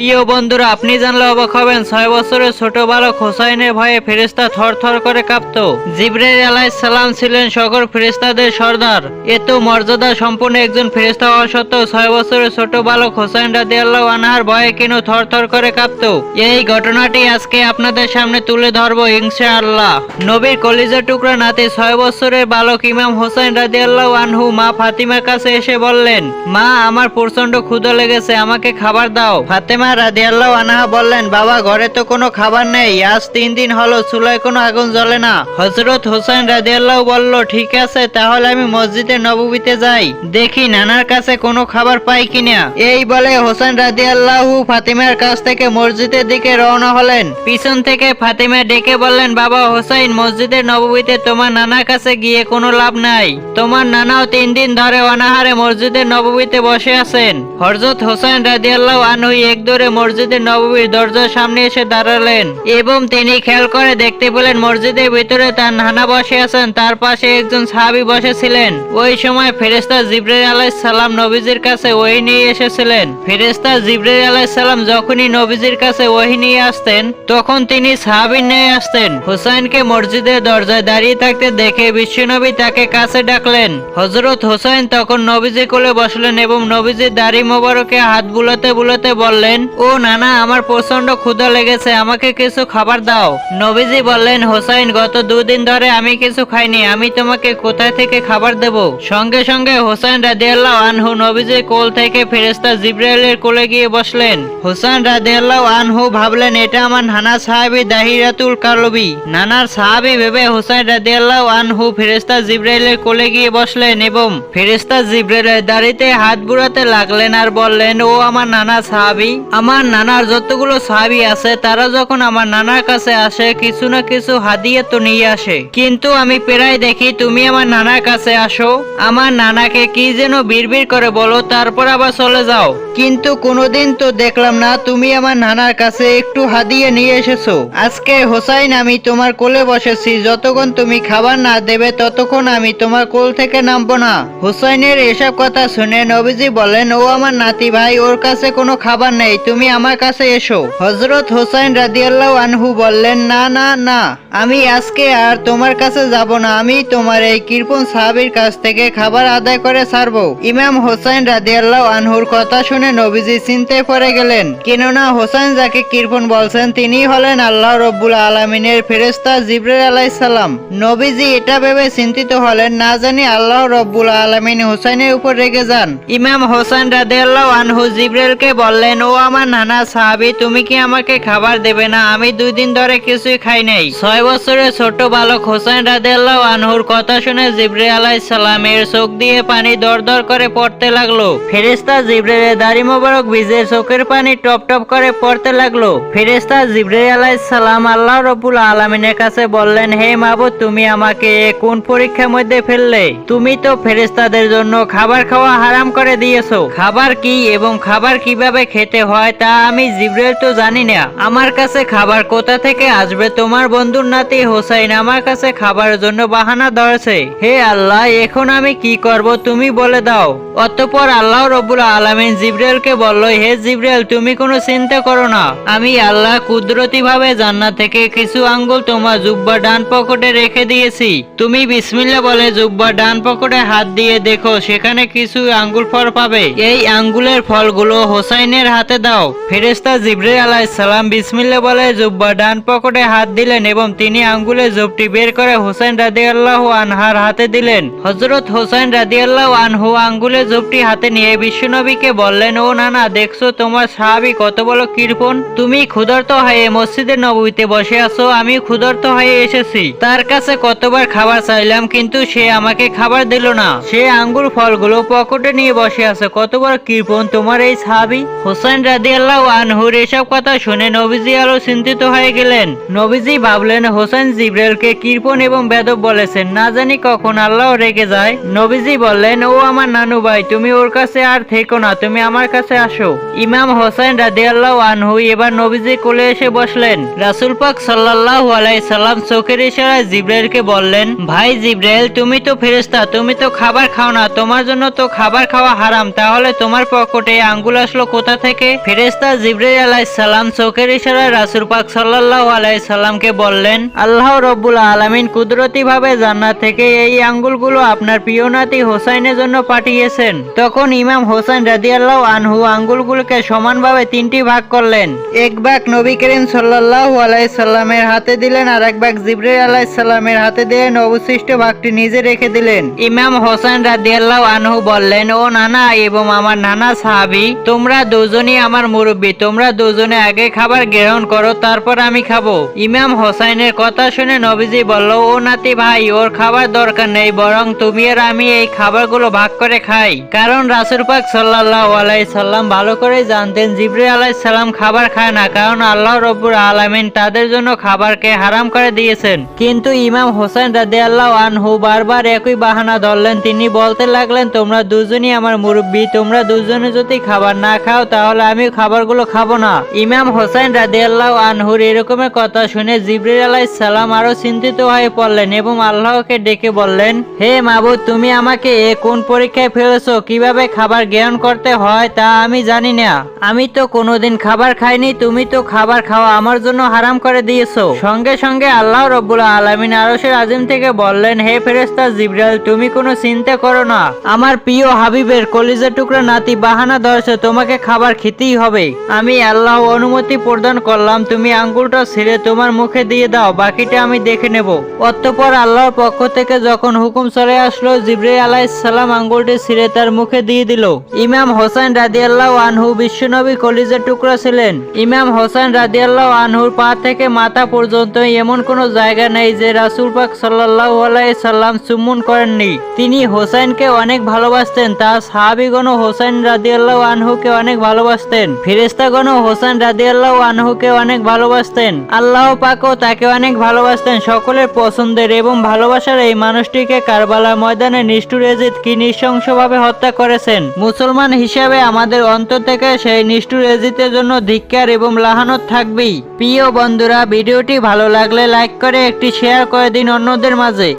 প্রিয় বন্ধুরা, আপনি জানলে অবাক হবেন, ছয় বছরের ছোট বালক হোসাইনের ভয়ে ফেরেস্তা থর থর করে কাঁপত। জিব্রাইল আলাইহিস সালাম ছিলেন সকল ফেরেস্তাদের সর্দার। এত মর্যাদা সম্পন্ন একজন ফেরেস্তা হওয়া সত্ত্বেও ছয় বছরের ছোট বালক হোসাইন রাদিয়াল্লাহু আনহার ভয়ে কেন থর থর করে কাঁপত? এই ঘটনাটি আজকে আপনাদের সামনে তুলে ধরবো, ইনশাআল্লাহ। নবীর কলিজা টুকরা নাতে ছয় বছরের বালক ইমাম হোসাইন রাদিয়াল্লাহু আনহু মা ফাতিমার কাছে এসে বললেন, মা, আমার প্রচণ্ড ক্ষুধা লেগেছে, আমাকে খাবার দাও। ফাতেমা রাদিয়াল্লাহু আনহা বললেন, বাবা, ঘরে তো কোনো খাবার নেই, আজ তিন দিন হলো চুলায় কোনো আগুন জ্বলে না। হজরত হোসেন রাদিয়াল্লাহু বলল, ঠিক আছে, তাহলে আমি মসজিদে নববীতে যাই, দেখি নানার কাছে কোনো খাবার পাই কিনা। এই বলে হোসেন রাদিয়াল্লাহু ফাতিমার কাছ থেকে মসজিদের দিকে রওনা হলেন। পিছন থেকে ফাতিমা ডেকে বললেন, বাবা, হোসাইন, মসজিদের নববীতে তোমার নানার কাছে গিয়ে কোনো লাভ নাই। তোমার নানাও তিন দিন ধরে অনাহারে মসজিদের নববীতে বসে আছেন। হরজত হোসেন রাদিয়াল্লাহু আনহু এক দৌড়ে মসজিদের নববীর দরজার সামনে এসে দাঁড়ালেন এবং তিনি খেয়াল করে দেখতে পেলেন মসজিদের ভিতরে তার নানা বসে আছেন, তার পাশে একজন সাহাবি বসেছিলেন। ওই সময় ফেরেস্তা জিব্রাইল আলাইহিস সালাম নবীজির কাছে ওহি নিয়ে এসেছিলেন। ফেরেস্তা জিব্রাইল আলাইহিস সালাম যখনই নবীজির কাছে ওহি নিয়ে আসতেন, তখন তিনি সাহাবীর নিয়ে আসতেন। হুসাইনকে মসজিদের দরজায় দাঁড়িয়ে থাকতে দেখে বিশ্বনবী তাকে কাছে ডাকলেন। হজরত হোসাইন তখন নবীজি কোলে বসলেন এবং নবীজির দাড়ি মোবারকে হাত বুলাতে বুলাতে বললেন ও নানা, আমার প্রচণ্ড ক্ষুধা লেগেছে, আমাকে কিছু খাবার দাও। নবীজি বললেন, হোসাইন, গত দুদিন ধরে আমি কিছু খাইনি, আমি তোমাকে কোথায় থেকে খাবার দেব? সঙ্গে সঙ্গে হোসাইন রাদিয়াল্লাহ আনহু নবীজির কোল থেকে ফেরেস্তা জিব্রাইলের কোলে গিয়ে বসলেন। হোসাইন রাদিয়াল্লাহ আনহু ভাবলেন, এটা আমার নানা সাহাবী দাহিরাতুল কালবি নানার সাহাবী ভেবে হোসাইন রাদিয়াল্লাহ আনহু ফেরেস্তা জিব্রাইলের কোলে গিয়ে বসলেন এবং ফেরেস্তা জিব্রাইলের দাড়িতে হাত বুড়াতে লাগলেন আর বললেন, ও আমার নানা সাহাবী আমার নানার যতগুলো সাহাবী আছে, তারা যখন আমার নানার কাছে আসে, কিছু না কিছু হাদিয়া তো নিয়ে আসে। কিন্তু আমি প্রায় দেখি তুমি আমার নানার কাছে আসো। আমার নানাকে কি যেন বিড়বিড় করে বলো, তারপর আবার চলে যাও। কিন্তু কোনোদিন তো দেখলাম না তুমি আমার নানার কাছে একটু হাদিয়া নিয়ে এসেছ। আজকে হোসাইন আমি তোমার কোলে বসেছি, যতক্ষণ তুমি খাবার না দেবে, ততক্ষণ আমি তোমার কোল থেকে নামবো না। হোসাইনের এসব কথা শুনে নবীজি বলেন, ও আমার নাতি ভাই, ওর কাছে কোনো খাবার নেই তুমি আমার কাছে এসো। হজরত হোসাইন রাদিয়াল্লাহু আনহু বললেন, না না না, আমি আজকে আর তোমার কাছে যাব না। আমি তোমার এই কৃপণ সাহাবীর কাছ থেকে খাবার আদায় করে ছাড়বো। ইমাম হোসাইন রাদিয়াল্লাহু আনহুর কথা শুনে নবীজি চিন্তায় পড়ে গেলেন। কেননা হোসাইন যাকে কৃপণ বলছেন তিনি হলেন আল্লাহ রব্বুল আলমিনের ফেরেস্তা আলাইহিস সালাম। নবীজি এটা ভেবে চিন্তিত হলেন, না জানি আল্লাহ রব্বুল আলমিন হোসাইনের উপর রেগে যান। ইমাম হোসেন রাদিয়াল্লাহু আনহু জিব্রাইলকে বললেন ও আমার নানা সাহাবী, তুমি কি আমাকে খাবার দেবে না? আমি দুই দিন ধরে কিছুই খাই নাই। ছয় বছরের ছোট বালক হোসেন রাদিয়াল্লাহু আনহুর কথা শুনে জিব্রাইল আলাইহিস সালামের চোখ দিয়ে পানি দরদর করে পড়তে লাগল। ফেরেস্তা জিব্রাইলের দাড়ি মোবারক ভিজে চোখের পানি টপ টপ করে পড়তে লাগল। ফেরেস্তা জিব্রাইল আলাইহিস সালাম আল্লাহ রব্বুল আলামিনের কাছে বললেন, হে মাবুদ তুমি আমাকে কোন পরীক্ষার মধ্যে ফেললে? তুমি তো ফেরেস্তাদের জন্য খাবার খাওয়া হারাম করে দিয়েছ। খাবার কি এবং খাবার কীভাবে খেতে হয় তা আমি জিব্রাইল তো জানি না। আমার কাছে খাবার কোথা থেকে আসবে? তোমার বন্ধুর নাতি হোসাইন আমার কাছে খাবারের জন্য বাহানা ধরেছে। হে আল্লাহ, এখন আমি কি করব তুমি বলে দাও। অতঃপর আল্লাহ রব্বুল আলামিন জিব্রাইলকে বলল, হে জিব্রাইল, তুমি কোনো চিন্তা করো না। আমি আল্লাহ কুদরতি ভাবে জান্নাত থেকে কিছু আঙ্গুল তোমার জুব্বা ডান পকেটে রেখে দিয়েছি। তুমি বিসমিল্লা বলে জুব্বা ডান পকেটে হাত দিয়ে দেখো, সেখানে কিছু আঙ্গুল ফল পাবে। এই আঙ্গুলের ফলগুলো হোসাইনের হাতে দাও। ফেরেস্তা জিব্রাইল আলাইহিস সালাম বিসমিল্লা বলে জুব্বা ডান পকেটে হাত দিলেন এবং তিনি আঙ্গুলে জবটি বের করে হোসেন রাদিয়াল্লাহু আনহার হাতে দিলেন। হযরত হোসেন রাদিয়াল্লাহু আনহু আঙ্গুলের জবটি হাতে নিয়ে বিশ্বনবীকে বললেন, ও নানা, দেখছ তোমার সাহাবী কত বড় কৃপণ? তুমি ক্ষুধার্ত হয়ে মসজিদের নববীতে বসে আছো, আমি ক্ষুধার্ত হয়ে এসেছি। তার কাছে কতবার খাবার চাইলাম, কিন্তু সে আমাকে খাবার দিল না। সে আঙ্গুর ফলগুলো পকেটে নিয়ে বসে আছে, কত বড় কৃপণ তোমার এই সাহাবী? হোসেন রাদিয়াল্লাহু আনহুর এসব কথা শুনে নবীজি আরও চিন্তিত হয়ে গেলেন। নবীজি ভাবলেন হোসেন জিব্রাইলকে কৃপণ এবং বেদব বলেছেন, না জানি কখন আল্লাহ রেগে যায়? নবীজি বললেন, ও আমার নানু ভাই নয় তুমি ওর কাছে আর থেকো না, তুমি আমার কাছে আসো। ইমাম হোসেন রাদিয়াল্লাহ আনহু এবার নবীজি কোলে এসে বসলেন। রাসুল পাক সাল্লাল্লাহু আলাইহি সাল্লাম চোখের ইশারায় জিব্রাইলকে বললেন, ভাই জিব্রাইল, তুমি তো ফেরেশতা, তুমি তো খাবার খাও না, তোমার জন্য তো খাবার খাওয়া হারাম, তাহলে তোমার পকেটে আঙ্গুল আসলো কোথা থেকে? ফেরেশতা জিব্রাইল আলাইহিস সালাম চোখের ইশারায় রাসুল পাক সাল্লাল্লাহু আলাইহি সাল্লামকে বললেন, আল্লাহ রব্বুল আলামিন কুদরতি ভাবে জান্নাত থেকে এই আঙ্গুলগুলো আপনার প্রিয় নাতি হোসাইনের জন্য পাঠিয়েছেন তখন ইমাম হোসেন রাদিয়াল্লাহু আনহু আঙ্গুলগুলোকে সমানভাবে তিনটি ভাগ করলেন। এক ভাগ নবী করিম সাল্লাল্লাহু আলাইহি সাল্লামের হাতে দিলেন আর এক ভাগ জিব্রাইল আলাইহিস সালামের হাতে দিলেন অবশিষ্ট ভাগটি নিজে রেখে দিলেন। ইমাম হোসেন রাদিয়াল্লাহু আনহু বললেন, ও নানা এবং আমার নানা সাহাবী, তোমরা দুজনই আমার মুরব্বী, তোমরা দুজনে আগে খাবার গ্রহণ করো, তারপর আমি খাব। ইমাম হোসাইনের কথা শুনে নবীজি বলল, ও নাতি ভাই, ওর খাবার দরকার নেই, বরং তুমি আর আমি এই খাবারগুলো ভাগ করে খাই। কারণ রাসুল পাক সাল্লাল্লাহু আলাইহি সাল্লাম ভালো করে জানতেন জিবরিল আলাইহিস সালাম খাবার খায় না, কারণ আল্লাহ রব্বুল আলামিন তাদের জন্য খাবারকে হারাম করে দিয়েছেন। কিন্তু ইমাম হোসেন রাদিয়াল্লাহু আনহু বারবার একই বাহানা ধরলেন, তিনি বলতে লাগলেন, তোমরা দুজনই আমার মুরব্বী, তোমরা দুজনে যদি খাবার না খাও, তাহলে আমি খাবারগুলো খাব না। ইমাম হোসেন রাদিয়াল্লাহু আনহুর এরকমের কথা শুনে জিবরিল আলাইহিস সালাম আরও চিন্তিত হয়ে পড়লেন এবং আল্লাহকে ডেকে বললেন, হে মাবুদ, তুমি আমাকে এ কোন পরীক্ষায় ফেলেছো কীভাবে খাবার গ্রহণ করতে হয় তা আমি জানি না। আমি তো কোনোদিন খাবার খাইনি, তুমি তো খাবার খাওয়া আমার জন্য হারাম করে দিয়েছ। সঙ্গে সঙ্গে আল্লাহ রব্বুল আলমিন আরশের আজিম থেকে বললেন, হে ফেরেস্তা জিব্রাইল, তুমি কোনো চিন্তা করো না। আমার প্রিয় হাবিবের কলিজা টুকরা নাতি বাহানা ধরেছে, তোমাকে খাবার খেতেই হবে। আমি আল্লাহ অনুমতি প্রদান করলাম, তুমি আঙ্গুলটা ছিঁড়ে তোমার মুখে দিয়ে দাও, বাকিটা আমি দেখে নেব। অতঃপর আল্লাহর পক্ষ থেকে যখন হুকুম চলে আসলো, জিব্রাইল আলাইহিস সালাম আঙ্গুলটি ছিঁড়ে তার মুখে দিয়ে দিল। ইমাম হোসেন রাদিয়াল্লাহু আনহু বিশ্বনবী কলিজার টুকরা ছিলেন। ইমাম হোসেন রাদিয়াল্লাহু আনহুর পা থেকে মাথা পর্যন্ত এমন কোনো জায়গা নেই যে রাসূল পাক সাল্লাল্লাহু আলাইহি সাল্লাম চুম্বন করেননি। তিনি হোসেনকে অনেক ভালোবাসতেন তার সাহাবীগণও হোসেন রাদিয়াল্লাহু আনহুকে অনেক ভালোবাসতেন। ফেরেশতাগণও হোসেন রাদিয়াল্লাহু আনহুকে অনেক ভালোবাসতেন। আল্লাহ পাকও তাকে অনেক ভালোবাসতেন সকলের পছন্দের এবং ভালোবাসার এই মানুষটিকে কারবালা ময়দানে নিষ্ঠুর এজিদ কি নৃশংসভাবে হত্যা করেছেন? মুসলমান হিসেবে আমাদের অন্তর থেকে সেই নিষ্ঠুর এজিতের জন্য ধিক্কার এবং লাহানত থাকবেই। প্রিয় বন্ধুরা, ভিডিওটি ভালো লাগলে লাইক করে, একটি শেয়ার করে দিন অন্যদের মাঝে।